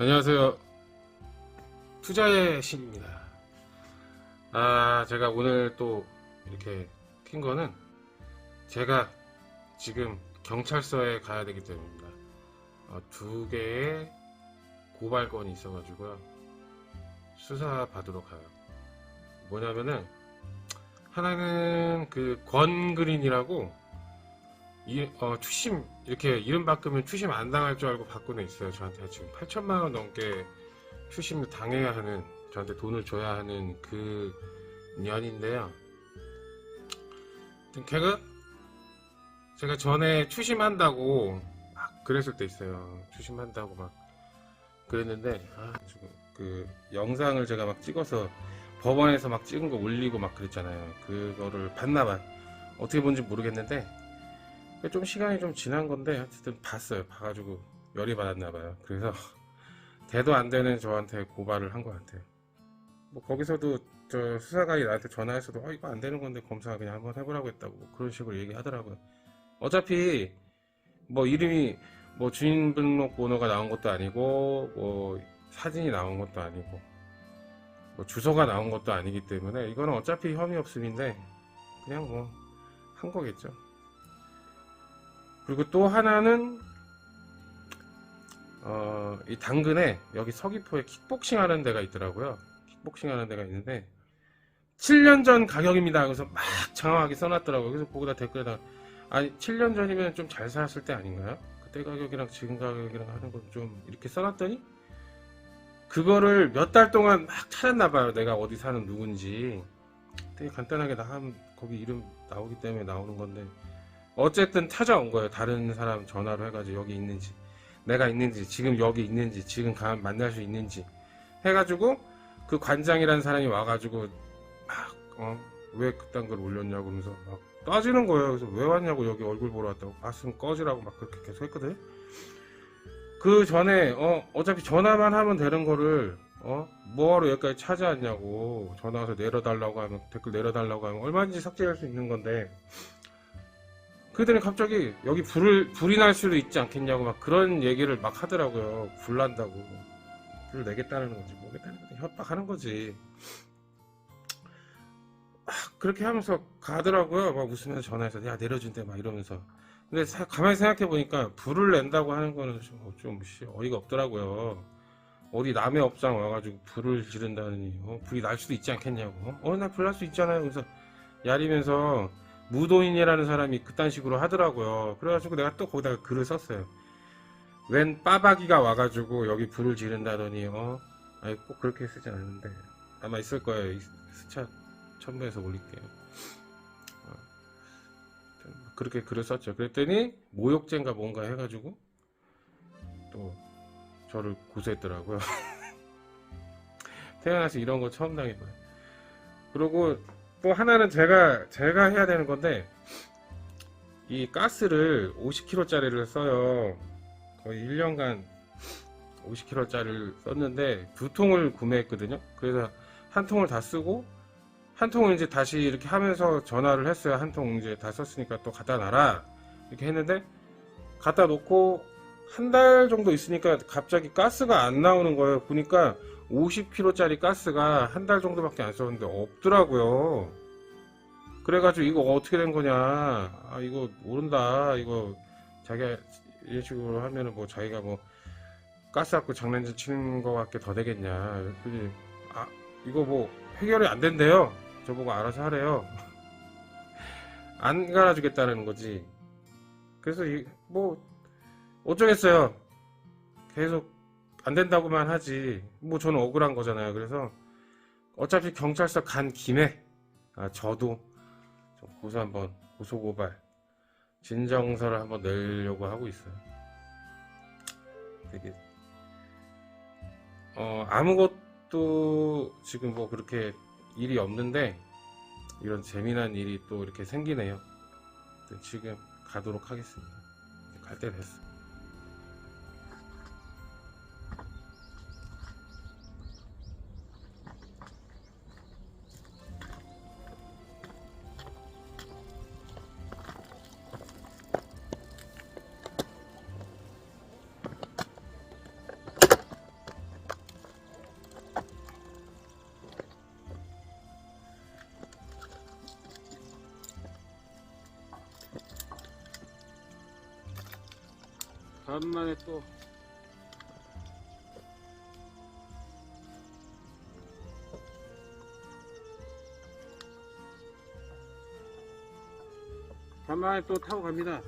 안녕하세요. 투자의 신입니다. 아, 제가 오늘 또 이렇게 킨 거는 제가 지금 경찰서에 가야 되기 때문입니다. 어, 두 개의 고발건이 있어가지고요. 수사 받으러 가요. 뭐냐면은, 하나는 그 권그린이라고 이, 어, 추심, 이렇게 이름 바꾸면 추심 안 당할 줄 알고 바꾸는 있어요. 저한테 지금 8천만 원 넘게 추심을 당해야 하는, 저한테 돈을 줘야 하는 그 년인데요. 걔가, 제가 전에 추심한다고 막 그랬을 때 있어요. 추심한다고 막 그랬는데, 아, 지금 그 영상을 제가 막 찍어서 법원에서 막 찍은 거 올리고 막 그랬잖아요. 그거를 봤나봐. 어떻게 본지 모르겠는데, 좀 시간이 좀 지난 건데 어쨌든 봤어요. 봐가지고 열이 받았나 봐요. 그래서 대도 안 되는 저한테 고발을 한 것 같아요. 뭐 거기서도 저 수사관이 나한테 전화해서도 어, 이거 안 되는 건데 검사가 그냥 한번 해보라고 했다고 뭐 그런 식으로 얘기하더라고요. 어차피 뭐 이름이 뭐 주민등록번호가 나온 것도 아니고 뭐 사진이 나온 것도 아니고 뭐 주소가 나온 것도 아니기 때문에 이거는 어차피 혐의 없음인데 그냥 뭐 한 거겠죠. 그리고 또 하나는 어, 이 당근에 여기 서귀포에 킥복싱 하는 데가 있더라고요. 킥복싱 하는 데가 있는데 7년 전 가격입니다. 그래서 막 장황하게 써놨더라고요. 그래서 거기다 댓글에다 아니 7년 전이면 좀 잘 살았을 때 아닌가요? 그때 가격이랑 지금 가격이랑 하는 걸 좀 이렇게 써놨더니 그거를 몇 달 동안 막 찾았나 봐요. 내가 어디 사는 누군지 되게 간단하게 나 거기 이름 나오기 때문에 나오는 건데 어쨌든 찾아온 거예요. 다른 사람 전화로 해가지고 여기 있는지, 내가 있는지, 지금 여기 있는지, 지금 가면 만날 수 있는지 해가지고 그 관장이라는 사람이 와가지고 막, 어, 왜 그딴 걸 올렸냐고 그러면서 막 따지는 거예요. 그래서 왜 왔냐고 여기 얼굴 보러 왔다고 봤으면 꺼지라고 막 그렇게 계속 했거든. 그 전에, 어, 어차피 전화만 하면 되는 거를, 어, 뭐하러 여기까지 찾아왔냐고 전화 와서 내려달라고 하면, 댓글 내려달라고 하면 얼마든지 삭제할 수 있는 건데, 그들이 갑자기 여기 불을 불이 날 수도 있지 않겠냐고 막 그런 얘기를 막 하더라고요. 불 난다고 불을 내겠다는 거지 뭐겠다는 거지 협박하는 거지. 아, 그렇게 하면서 가더라고요. 막 웃으면서 전화해서 야 내려준대 막 이러면서. 근데 사- 가만히 생각해 보니까 불을 낸다고 하는 거는 좀, 어, 좀 씨, 어이가 없더라고요. 어디 남의 업장 와가지고 불을 지른다니 어? 불이 날 수도 있지 않겠냐고. 어? 어, 나불날 수 있잖아요. 그래서 야리면서 무도인이라는 사람이 그딴 식으로 하더라고요. 그래가지고 내가 또 거기다가 글을 썼어요. 웬 빠박이가 와가지고 여기 불을 지른다더니 어? 아니 꼭 그렇게 쓰진 않는데 아마 있을 거예요. 이 스차 첨부해서 올릴게요. 어. 그렇게 글을 썼죠. 그랬더니 모욕죄인가 뭔가 해가지고 또 저를 고소했더라고요. 태어나서 이런 거 처음 당해봐요. 그리고 또 하나는 제가 제가 해야 되는 건데 이 가스를 50kg짜리를 써요. 거의 1년간 50kg짜리를 썼는데 두 통을 구매했거든요. 그래서 한 통을 다 쓰고 한 통을 이제 다시 이렇게 하면서 전화를 했어요. 한 통 이제 다 썼으니까 또 갖다 놔라 이렇게 했는데 갖다 놓고 한 달 정도 있으니까 갑자기 가스가 안 나오는 거예요. 보니까 50kg짜리 가스가 한 달 정도밖에 안 썼는데 없더라고요. 그래가지고 이거 어떻게 된 거냐. 아, 이거 모른다. 이거 자기가 이런 식으로 하면은 뭐 자기가 뭐 가스 갖고 장난질 치는 거 밖에 더 되겠냐. 그랬더니 아, 이거 뭐 해결이 안 된대요. 저보고 알아서 하래요. 안 갈아주겠다는 거지. 그래서 이, 뭐 어쩌겠어요. 계속 안 된다고만 하지. 뭐 저는 억울한 거잖아요. 그래서 어차피 경찰서 간 김에 아, 저도 좀 고소 한번 고소 고발 진정서를 한번 내려고 하고 있어요. 되게 어 아무것도 지금 뭐 그렇게 일이 없는데 이런 재미난 일이 또 이렇게 생기네요. 지금 가도록 하겠습니다. 갈 때 됐어. 간만에 또 간만에 또 타고 갑니다.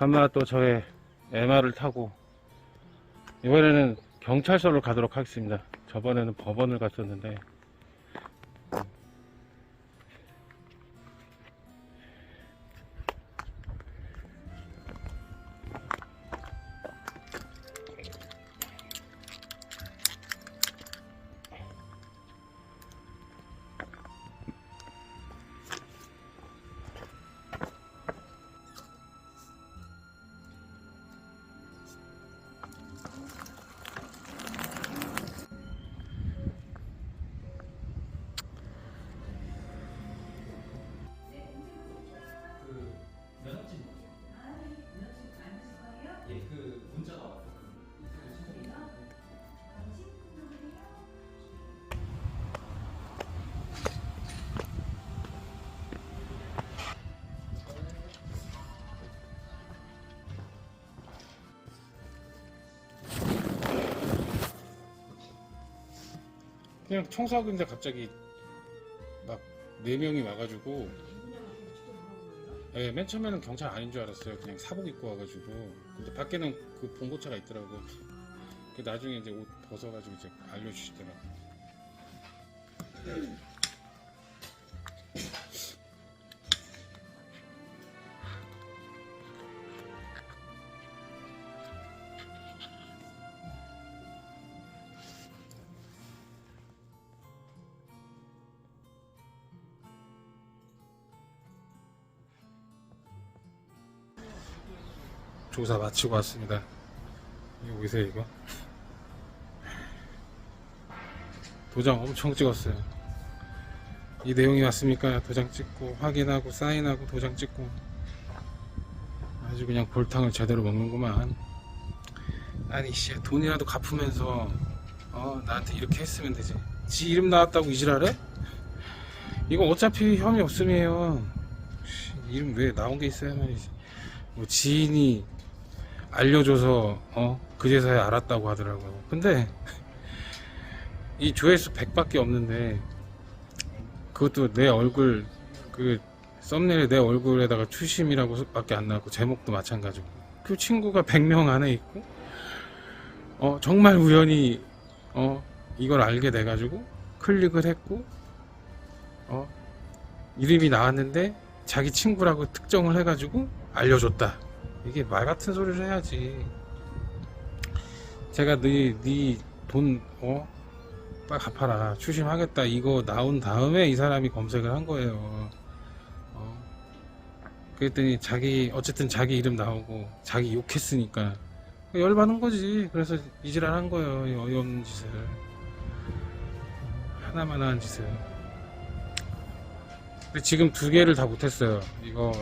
간만에 또 저의 MR을 타고 이번에는 경찰서를 가도록 하겠습니다. 저번에는 법원을 갔었는데 그냥 청소하고 있는데 갑자기 막 네 명이 와가지고 예, 맨 처음에는 경찰 아닌 줄 알았어요. 그냥 사복 입고 와가지고 근데 밖에는 그 봉고차가 있더라고요. 그 나중에 이제 옷 벗어가지고 이제 알려주시더라고 조사 마치고 왔습니다. 이거 보세요 이거. 도장 엄청 찍었어요. 이 내용이 맞습니까? 도장 찍고 확인하고 사인하고 도장 찍고 아주 그냥 골탕을 제대로 먹는구만. 아니 씨 돈이라도 갚으면서 어 나한테 이렇게 했으면 되지. 지 이름 나왔다고 이질하래? 이거 어차피 혐의 없음이에요. 씨, 이름 왜 나온 게 있어야 말이지. 뭐 지인이 알려줘서 어 그제서야 알았다고 하더라고요. 근데 이 조회수 100밖에 없는데 그것도 내 얼굴 그 썸네일에 내 얼굴에다가 추심이라고 밖에 안 나왔고 제목도 마찬가지고 그 친구가 100명 안에 있고 어 정말 우연히 어 이걸 알게 돼 가지고 클릭을 했고 어 이름이 나왔는데 자기 친구라고 특정을 해 가지고 알려줬다. 이게 말 같은 소리를 해야지. 제가 네 네 돈 어? 빨리 갚아라. 추심하겠다. 이거 나온 다음에 이 사람이 검색을 한 거예요. 어? 그랬더니 자기 어쨌든 자기 이름 나오고 자기 욕했으니까 열받은 거지. 그래서 이지랄 한 거예요. 이 어이없는 짓을. 하나만 한 짓을. 근데 지금 두 개를 다 못했어요. 이거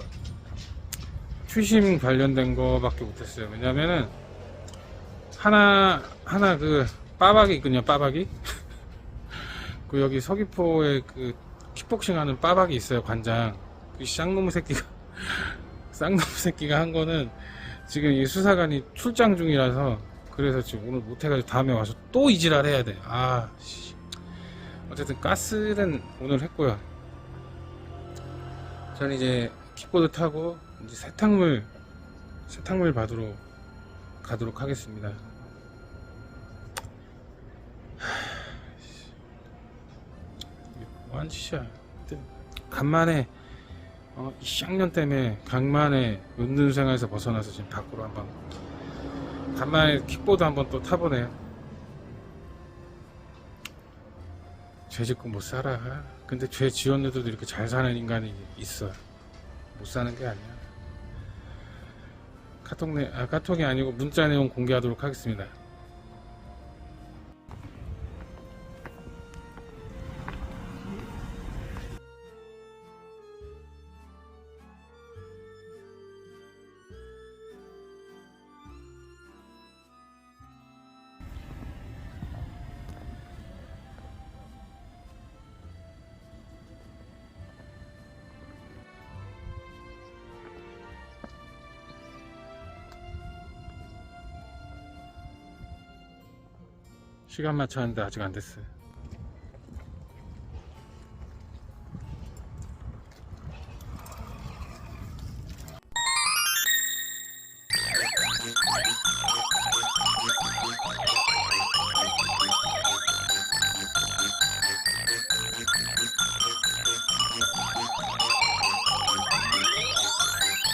추심 관련된 거밖에 못했어요. 왜냐면은 하나 하나 그 빠박이 있거든요. 빠박이. 그 여기 서귀포에 그 킥복싱 하는 빠박이 있어요. 관장. 그 쌍놈의 새끼가 쌍놈의 새끼가 한 거는 지금 이 수사관이 출장 중이라서 그래서 지금 오늘 못 해가지고 다음에 와서 또 이지랄 해야 돼. 아, 씨. 어쨌든 가스는 오늘 했고요. 저는 이제 킥보드 타고 이제 세탁물 세탁물 받으러 가도록 하겠습니다. 뭐한 짓이야. 간만에 어, 이 쌍년 때문에 간만에 은둔 생활에서 벗어나서 지금 밖으로 한번 간만에 킥보드 한번 또 타보네요. 죄 짓고 못 살아. 근데 죄 지었는데도 이렇게 잘 사는 인간이 있어. 못 사는 게 아니야. 카톡 내, 아, 카톡이 아니고 문자 내용 공개하도록 하겠습니다. 시간 맞춰 하는데 아직 안 됐어요.